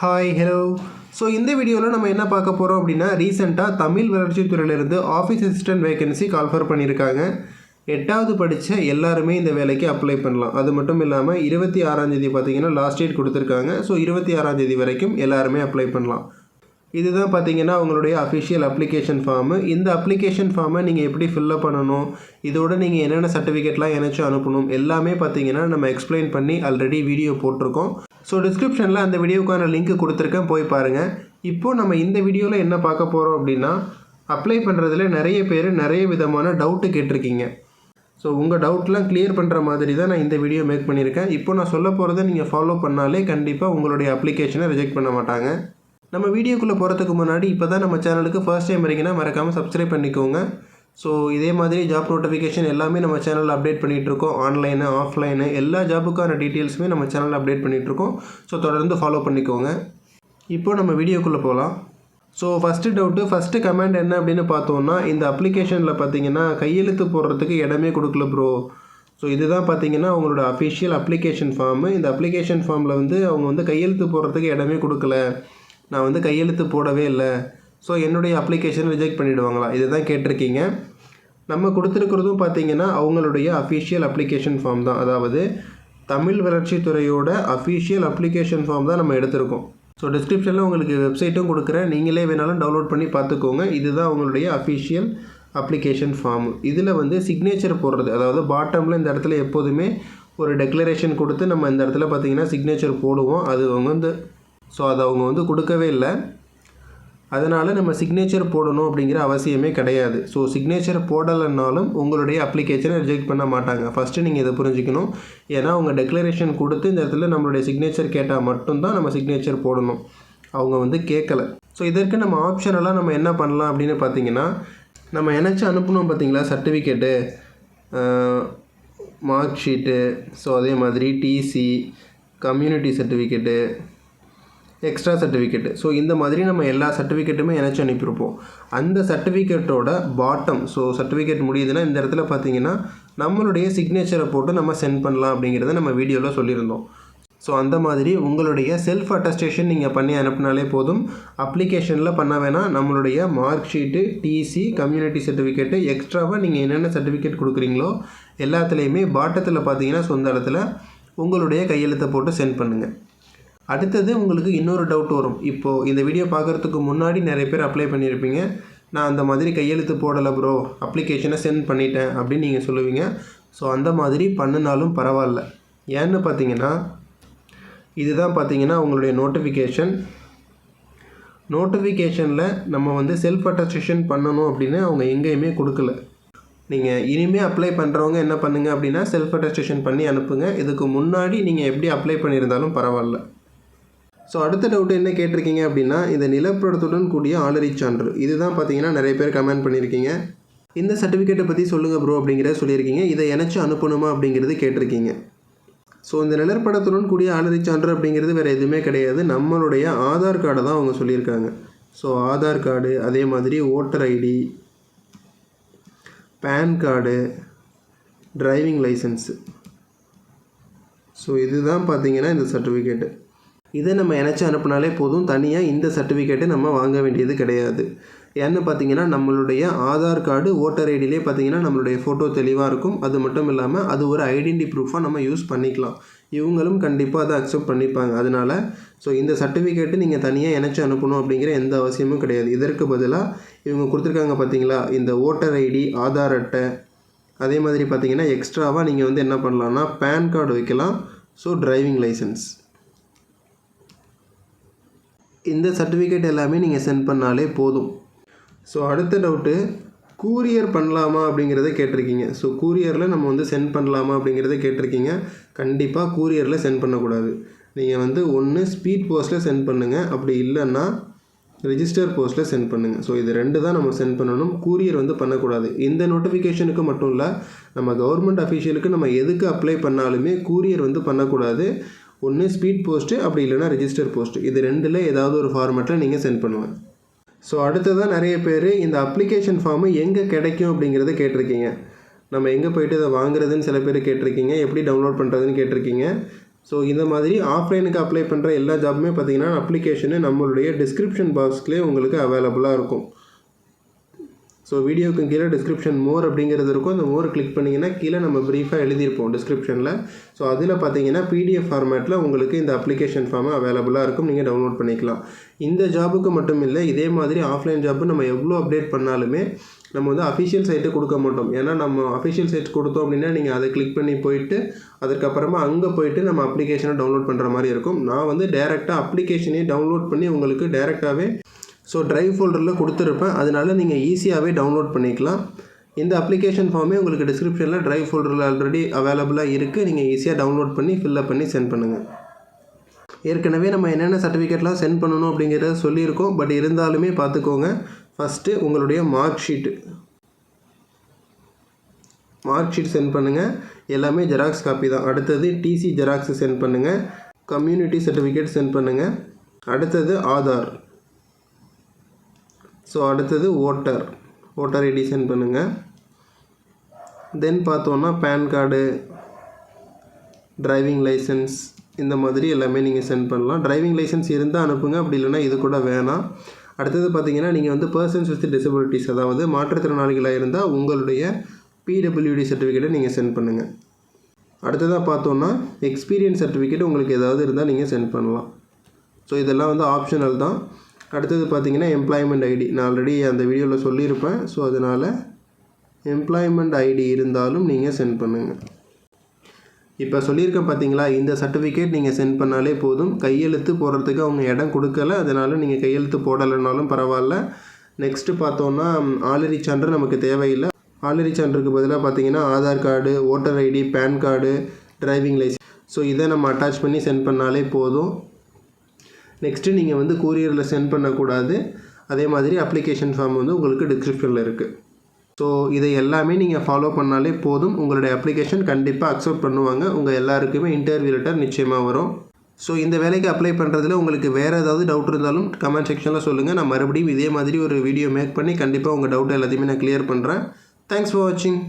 Hi hello so இந்த வீடியோவில் நம்ம என்ன பார்க்க போகிறோம் அப்படின்னா ரீசெண்டாக Tamil வளர்ச்சித்துறையிலிருந்து office assistant vacancy call for பண்ணியிருக்காங்க. எட்டாவது படித்த எல்லாருமே இந்த வேலைக்கு அப்ளை பண்ணலாம். அது மட்டும் இல்லாமல் இருபத்தி ஆறாந்தேதி பார்த்தீங்கன்னா லாஸ்ட் டேட் கொடுத்துருக்காங்க. ஸோ இருபத்தி ஆறாம் தேதி வரைக்கும் எல்லாருமே அப்ளை பண்ணலாம். இதுதான் பார்த்தீங்கன்னா உங்களுடைய அஃபிஷியல் அப்ளிகேஷன் ஃபார்மு இந்த அப்ளிகேஷன் ஃபார்மை நீங்கள் எப்படி ஃபில்லப் பண்ணணும்? இதோட நீங்கள் என்னென்ன சர்டிஃபிகேட்லாம் எனச்சும் அனுப்பணும்? எல்லாமே பார்த்தீங்கன்னா நம்ம எக்ஸ்பிளைன் பண்ணி ஆல்ரெடி வீடியோ போட்டிருக்கோம். ஸோ டிஸ்கிரிப்ஷனில் அந்த வீடியோக்கான லிங்க் கொடுத்துருக்கேன். போய் பாருங்கள் இப்போது நம்ம இந்த வீடியோவில் என்ன பார்க்க போகிறோம் அப்படின்னா அப்ளை பண்ணுறதுல நிறைய பேர் நிறைய விதமான டவுட்டு கேட்டிருக்கீங்க. ஸோ உங்கள் டவுட்லாம் க்ளியர் பண்ணுற மாதிரி தான் நான் இந்த வீடியோ மேக் பண்ணியிருக்கேன். இப்போ நான் சொல்ல போகிறத நீங்கள் ஃபாலோ பண்ணாலே கண்டிப்பாக உங்களுடைய அப்ளிகேஷனை ரிஜெக்ட் பண்ண மாட்டாங்க. நம்ம வீடியோக்குள்ளே போகிறதுக்கு முன்னாடி இப்போ தான் நம்ம சேனலுக்கு ஃபர்ஸ்ட் டைம் வரீங்கன்னா மறக்காமல் சப்ஸ்கிரைப் பண்ணிக்கோங்க. ஸோ இதே மாதிரி ஜாப் நோட்டிஃபிகேஷன் எல்லாமே நம்ம சேனலில் அப்டேட் பண்ணிகிட்ருக்கோம் ஆன்லைனு ஆஃப்லைனு எல்லா ஜாபுக்கான டீட்டெயில்ஸுமே நம்ம சேனலில் அப்டேட் பண்ணிகிட்ருக்கோம் ஸோ தொடர்ந்து ஃபாலோ பண்ணிக்கோங்க. இப்போ நம்ம வீடியோக்குள்ளே போகலாம் so first doubt first comment என்ன அப்படின்னு பார்த்தோம்னா இந்த அப்ளிகேஷனில் பார்த்தீங்கன்னா கையெழுத்து போடுறதுக்கு இடமே கொடுக்கல ப்ரோ ஸோ இதுதான் பார்த்தீங்கன்னா அவங்களோட அஃபிஷியல் அப்ளிகேஷன் ஃபார்மு இந்த அப்ளிகேஷன் ஃபார்மில் வந்து அவங்க வந்து கையெழுத்து போடுறதுக்கு இடமே கொடுக்கல. நான் வந்து கையெழுத்து போடவே இல்லை. ஸோ என்னுடைய அப்ளிகேஷன் ரிஜெக்ட் பண்ணிவிடுவாங்களா இதுதான் கேட்டிருக்கீங்க. நம்ம கொடுத்துருக்கிறதும் பார்த்தீங்கன்னா அவங்களுடைய அஃபிஷியல் அப்ளிகேஷன் ஃபார்ம் தான். அதாவது தமிழ் வளர்ச்சித்துறையோட அஃபிஷியல் அப்ளிகேஷன் ஃபார்ம் தான் நம்ம எடுத்திருக்கோம். ஸோ டிஸ்கிரிப்ஷனில் உங்களுக்கு வெப்சைட்டும் கொடுக்குறேன். நீங்களே வேணாலும் டவுன்லோட் பண்ணி பார்த்துக்கோங்க. இதுதான் உங்களுடைய அஃபிஷியல் அப்ளிகேஷன் ஃபார்ம் இதில் வந்து சிக்னேச்சர் போடுறது. அதாவது பாட்டமில் இந்த இடத்துல எப்போதுமே ஒரு டெக்ளரேஷன் கொடுத்து நம்ம இந்த இடத்துல பார்த்தீங்கன்னா சிக்னேச்சர் போடுவோம். அது அவங்க வந்து ஸோ அதை அவங்க வந்து கொடுக்கவே இல்லை. அதனால் நம்ம சிக்னேச்சர் போடணும் அப்படிங்கிற அவசியமே கிடையாது. ஸோ சிக்னேச்சர் போடலைன்னாலும் உங்களுடைய அப்ளிகேஷனை ரிஜெக்ட் பண்ண மாட்டாங்க. ஃபஸ்ட்டு நீங்கள் இதை புரிஞ்சுக்கணும். ஏன்னா அவங்க டெக்ளரேஷன் கொடுத்து இந்த இடத்துல நம்மளுடைய சிக்னேச்சர் கேட்டால் மட்டும்தான் நம்ம சிக்னேச்சர் போடணும். அவங்க வந்து கேட்கல ஸோ இதற்கு நம்ம ஆப்ஷனெல்லாம் நம்ம என்ன பண்ணலாம் அப்படின்னு பார்த்தீங்கன்னா நம்ம என்னச்சு அனுப்பணும் பார்த்தீங்களா? சர்டிஃபிகேட்டு மார்க் ஷீட்டு ஸோ அதே மாதிரி TC community certificate extra certificate so இந்த மாதிரி நம்ம எல்லா சர்டிஃபிகேட்டுமே இணைச்சி அனுப்பியிருப்போம். அந்த சர்டிஃபிகேட்டோட பாட்டம் ஸோ சர்டிஃபிகேட் முடியுதுன்னா இந்த இடத்துல பார்த்தீங்கன்னா நம்மளுடைய சிக்னேச்சரை போட்டு நம்ம சென்ட் பண்ணலாம் அப்படிங்கிறத நம்ம வீடியோவில் சொல்லியிருந்தோம். ஸோ அந்த மாதிரி உங்களுடைய செல்ஃப் அட்டஸ்டேஷன் நீங்கள் பண்ணி அனுப்பினாலே போதும். அப்ளிகேஷனில் பண்ண வேணாம். நம்மளுடைய mark sheet TC community certificate எக்ஸ்ட்ராவாக நீங்கள் என்னென்ன சர்டிஃபிகேட் கொடுக்குறீங்களோ எல்லாத்துலேயுமே பாட்டத்தில் பார்த்தீங்கன்னா சொந்த இடத்துல உங்களுடைய கையெழுத்தை போட்டு சென்ட் பண்ணுங்கள் அடுத்தது உங்களுக்கு இன்னொரு டவுட் வரும். இப்போது இந்த வீடியோ பார்க்குறதுக்கு முன்னாடி நிறைய பேர் அப்ளை பண்ணியிருப்பீங்க. நான் அந்த மாதிரி கையெழுத்து போடலை ப்ரோ அப்ளிகேஷனை சென்ட் பண்ணிட்டேன் அப்படின்னு நீங்கள் சொல்லுவீங்க. ஸோ அந்த மாதிரி பண்ணினாலும் பரவாயில்ல. ஏன்னு பார்த்தீங்கன்னா இதுதான் பார்த்தீங்கன்னா உங்களுடைய நோட்டிஃபிகேஷன் நோட்டிஃபிகேஷனில் நம்ம வந்து செல்ஃப் அட்டஸ்டேஷன் பண்ணணும் அப்படின்னு அவங்க எங்கேயுமே கொடுக்கல. நீங்கள் இனிமேல் அப்ளை பண்ணுறவங்க என்ன பண்ணுங்கள் அப்படின்னா செல்ஃப் அட்டஸ்டேஷன் பண்ணி அனுப்புங்க. இதுக்கு முன்னாடி நீங்கள் எப்படி அப்ளை பண்ணியிருந்தாலும் பரவாயில்ல. ஸோ அடுத்த டவுட் என்ன கேட்டிருக்கீங்க அப்படின்னா இந்த நிலப்படத்துடன் கூடிய ஆளறி சான்று. இதுதான் பார்த்தீங்கன்னா நிறைய பேர் கமெண்ட் பண்ணியிருக்கீங்க. இந்த சர்டிஃபிகேட்டை பற்றி சொல்லுங்கள் ப்ரோ அப்படிங்கிறத சொல்லியிருக்கீங்க. இதை எனச்சு அனுப்பணுமா அப்படிங்கிறது கேட்டிருக்கீங்க. ஸோ இந்த நிலப்படத்துடன் கூடிய ஆளறி சான்று அப்படிங்கிறது வேறு எதுவுமே கிடையாது. நம்மளுடைய ஆதார் கார்டை தான் அவங்க சொல்லியிருக்காங்க. ஸோ ஆதார் கார்டு அதே மாதிரி voter ID pan card driving license so இதுதான் பார்த்தீங்கன்னா இந்த சர்டிஃபிகேட்டு இதை நம்ம இணைச்சி அனுப்புனாலே போதும். தனியாக இந்த சர்டிஃபிகேட்டை நம்ம வாங்க வேண்டியது கிடையாது. ஏன்னு பார்த்தீங்கன்னா நம்மளுடைய ஆதார் கார்டு ஓட்டர் ஐடியிலே பார்த்தீங்கன்னா நம்மளுடைய ஃபோட்டோ தெளிவாக இருக்கும். அது மட்டும் இல்லாமல் அது ஒரு ஐடென்டி ப்ரூஃபாக நம்ம யூஸ் பண்ணிக்கலாம். இவங்களும் கண்டிப்பாக அதை அக்செப்ட் பண்ணிப்பாங்க. அதனால் ஸோ இந்த சர்டிஃபிகேட்டு நீங்கள் தனியாக இணைச்சி அனுப்பணும் அப்படிங்கிற எந்த அவசியமும் கிடையாது. இதற்கு பதிலாக இவங்க கொடுத்துருக்காங்க பார்த்தீங்களா? இந்த ஓட்டர் ஐடி ஆதார் அட்டை அதே மாதிரி பார்த்தீங்கன்னா எக்ஸ்ட்ராவாக நீங்கள் வந்து என்ன பண்ணலான்னா பேன் கார்டு வைக்கலாம். ஸோ டிரைவிங் லைசன்ஸ் இந்த சர்டிஃபிகேட் எல்லாமே நீங்கள் சென்ட் பண்ணாலே போதும். ஸோ அடுத்த டவுட்டு கூரியர் பண்ணலாமா அப்படிங்கிறத கேட்டிருக்கீங்க. ஸோ கூரியரில் நம்ம வந்து சென்ட் பண்ணலாமா அப்படிங்கிறத கேட்டிருக்கீங்க. கண்டிப்பாக கூரியரில் சென்ட் பண்ணக்கூடாது. நீங்கள் வந்து ஒன்று ஸ்பீட் போஸ்ட்டில் சென்ட் பண்ணுங்கள் அப்படி இல்லைன்னா ரிஜிஸ்டர் போஸ்ட்டில் சென்ட் பண்ணுங்கள் ஸோ இது ரெண்டு தான் நம்ம சென்ட் பண்ணணும். கூரியர் வந்து பண்ணக்கூடாது. இந்த நோட்டிஃபிகேஷனுக்கு மட்டும் இல்லை நம்ம கவர்மெண்ட் அஃபீஷியலுக்கு நம்ம எதுக்கு அப்ளை பண்ணாலுமே கூரியர் வந்து பண்ணக்கூடாது. ஒன்று ஸ்பீட் போஸ்ட்டு அப்படி இல்லைனா ரிஜிஸ்டர் போஸ்ட்டு இது ரெண்டில் ஏதாவது ஒரு ஃபார்மேட்டில் நீங்கள் சென்ட் பண்ணுவேன் ஸோ அடுத்ததாக நிறைய பேர் இந்த அப்ளிகேஷன் ஃபார்மு எங்கே கிடைக்கும் அப்படிங்கிறத கேட்டிருக்கீங்க. நம்ம எங்கே போயிட்டு இதை வாங்குறதுன்னு சில பேர் கேட்டிருக்கீங்க. எப்படி டவுன்லோட் பண்ணுறதுன்னு கேட்டிருக்கீங்க. ஸோ இந்த மாதிரி ஆஃப்லைனுக்கு அப்ளை பண்ணுற எல்லா ஜாப்புமே பார்த்தீங்கன்னா அப்ளிகேஷனு நம்மளுடைய டிஸ்கிரிப்ஷன் பாக்ஸ்லேயே உங்களுக்கு அவைலபிளாக இருக்கும். ஸோ வீடியோக்கு கீழே டிஸ்கிரிப்ஷன் மோர் அப்படிங்கிறது இருக்கும். அந்த மோர் கிளிக் பண்ணிங்கன்னா கீழே நம்ம ப்ரீஃபாக எழுதியிருப்போம் டிஸ்கிரிப்ஷனில் ஸோ அதில் பார்த்தீங்கன்னா பிடிஎஃப் ஃபார்மேட்டில் உங்களுக்கு இந்த அப்ளிகேஷன் ஃபார்ம் அவைலபிளாக இருக்கும். நீங்கள் டவுன்லோட் பண்ணிக்கலாம். இந்த ஜாபுக்கு மட்டும் இல்லை இதே மாதிரி ஆஃப்லைன் ஜாப்பு நம்ம எவ்வளோ அப்டேட் பண்ணாலுமே நம்ம வந்து அஃபிஷியல் சைட்டு கொடுக்க மாட்டோம். ஏன்னா நம்ம அஃபிஷியல் சைட் கொடுத்தோம் அப்படின்னா நீங்கள் அதை கிளிக் பண்ணி போயிட்டு அதுக்கப்புறமா அங்கே போயிட்டு நம்ம அப்ளிகேஷனை டவுன்லோட் பண்ணுற மாதிரி இருக்கும். நான் வந்து டேரெக்டாக அப்ளிகேஷனே டவுன்லோட் பண்ணி உங்களுக்கு டேரெக்டாகவே ஸோ ட்ரைவ் ஃபோல்டரில் கொடுத்துருப்பேன் அதனால் நீங்கள் ஈஸியாகவே டவுன்லோட் பண்ணிக்கலாம். இந்த அப்ளிகேஷன் ஃபார்மே உங்களுக்கு டிஸ்கிரிப்ஷனில் ட்ரைவ் ஃபோல்டரில் ஆல்ரெடி அவைலபிளாக இருக்குது நீங்கள் ஈஸியாக டவுன்லோட் பண்ணி ஃபில்லப் பண்ணி சென்ட் பண்ணுங்கள் ஏற்கனவே நம்ம என்னென்ன சர்டிஃபிகேட்லாம் சென்ட் பண்ணணும் அப்படிங்கிறத சொல்லியிருக்கோம். பட் இருந்தாலுமே பார்த்துக்கோங்க. ஃபஸ்ட்டு உங்களுடைய mark sheet mark sheet send பண்ணுங்கள் எல்லாமே ஜெராக்ஸ் காப்பி தான். அடுத்தது டிசி ஜெராக்ஸ் சென்ட் பண்ணுங்கள் கம்யூனிட்டி சர்டிஃபிகேட் சென்ட் பண்ணுங்கள் அடுத்தது ஆதார் ஸோ அடுத்தது ஓட்டர். ஓட்டர் ஐடி சென்ட் பண்ணுங்கள் தென் பார்த்தோன்னா பேன் கார்டு டிரைவிங் லைசன்ஸ் இந்த மாதிரி எல்லாமே நீங்கள் சென்ட் பண்ணலாம். டிரைவிங் லைசன்ஸ் இருந்தால் அனுப்புங்க. அப்படி இல்லைன்னா இது கூட வேணாம். அடுத்தது பார்த்தீங்கன்னா நீங்கள் வந்து பர்சன்ஸ் வித் டிசபிலிட்டிஸ் அதாவது மாற்றுத்திறனாளிகளாக இருந்தால் உங்களுடைய பிடபிள்யூடி சர்டிஃபிகேட்டை நீங்கள் சென்ட் பண்ணுங்கள் அடுத்ததாக பார்த்தோன்னா எக்ஸ்பீரியன்ஸ் சர்டிஃபிகேட் உங்களுக்கு ஏதாவது இருந்தால் நீங்கள் சென்ட் பண்ணலாம். ஸோ இதெல்லாம் வந்து ஆப்ஷனல் தான். அடுத்தது பார்த்தீங்கன்னா எம்ப்ளாய்மெண்ட் ஐடி நான் ஆல்ரெடி அந்த வீடியோவில் சொல்லியிருப்பேன். ஸோ அதனால் எம்ப்ளாய்மெண்ட் ஐடி இருந்தாலும் நீங்கள் சென்ட் பண்ணுங்கள் இப்போ சொல்லியிருக்கேன் பார்த்தீங்களா? இந்த சர்டிஃபிகேட் நீங்கள் சென்ட் பண்ணாலே போதும். கையெழுத்து போடுறதுக்கு அவங்க இடம் கொடுக்கல. அதனால் நீங்கள் கையெழுத்து போடலைனாலும் பரவாயில்ல. நெக்ஸ்ட்டு பார்த்தோன்னா ஆலரி சான்று நமக்கு தேவையில்லை. ஆலரி சான்றுக்கு பதிலாக பார்த்தீங்கன்னா Aadhaar card voter ID pan card driving license so இதை நம்ம அட்டாச் பண்ணி சென்ட் பண்ணாலே போதும். நெக்ஸ்ட்டு நீங்கள் வந்து கூரியரில் சென்ட் பண்ணக்கூடாது. அதே மாதிரி அப்ளிகேஷன் ஃபார்ம் வந்து உங்களுக்கு டிஸ்கிரிப்ஷனில் இருக்குது ஸோ இதை எல்லாமே நீங்கள் ஃபாலோ பண்ணாலே போதும். உங்களுடைய அப்ளிகேஷன் கண்டிப்பாக அக்செப்ட் பண்ணுவாங்க. உங்கள் எல்லாருக்குமே இன்டர்வியூ லெட்டர் நிச்சயமாக வரும். ஸோ இந்த வேலைக்கு அப்ளை பண்ணுறதுல உங்களுக்கு வேறு ஏதாவது டவுட் இருந்தாலும் கமெண்ட் செக்ஷனில் சொல்லுங்கள் நான் மறுபடியும் இதே மாதிரி ஒரு வீடியோ மேக் பண்ணி கண்டிப்பாக உங்கள் டவுட் எல்லாத்தையுமே நான் கிளியர் பண்ணுறேன் தேங்க்ஸ் ஃபார் வாட்சிங்